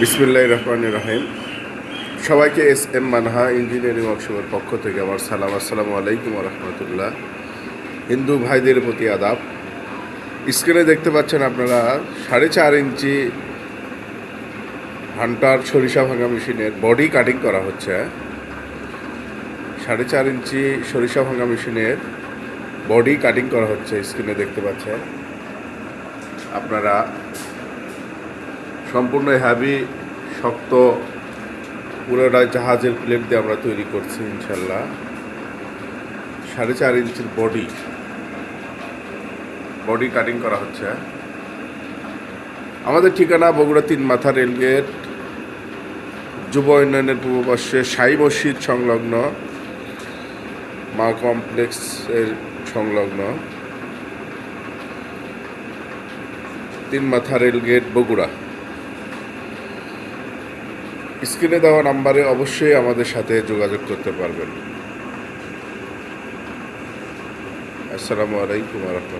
বিসমিল্লাহ রহমান রহিম। সবাইকে এস এম মানহা ইঞ্জিনিয়ারিং ওয়ার্কশপের পক্ষ থেকে আমার সালাম। আসসালামু আলাইকুম রহমতুল্লাহ। হিন্দু ভাইদের প্রতি আদাব। স্ক্রিনে দেখতে পাচ্ছেন আপনারা সাড়ে চার ইঞ্চি হান্টার সরিষা ভাঙা মেশিনের বডি কাটিং করা হচ্ছে। সাড়ে চার ইঞ্চি সরিষা ভাঙা মেশিনের বডি কাটিং করা হচ্ছে, স্ক্রিনে দেখতে পাচ্ছেন। আপনারা সম্পূর্ণ হ্যাভি শক্ত পুরোটা জাহাজের প্লেট দিয়ে আমরা তৈরি করছি ইনশাল্লাহ সাড়ে চার ইঞ্চির বডি বডি কাটিং করা হচ্ছে। আমাদের ঠিকানা বগুড়া তিন মাথা রেলগেট যুব উন্নয়নের পূর্ব পাশে সাই মসজিদ সংলগ্ন, মা কমপ্লেক্সের সংলগ্ন। তিন মাথা রেলগেট বগুড়া। স্ক্রিনে দেওয়া নাম্বারে অবশ্যই আমাদের সাথে যোগাযোগ করতে পারবেন। আসসালামু আলাইকুম রহমতুল্লাহ।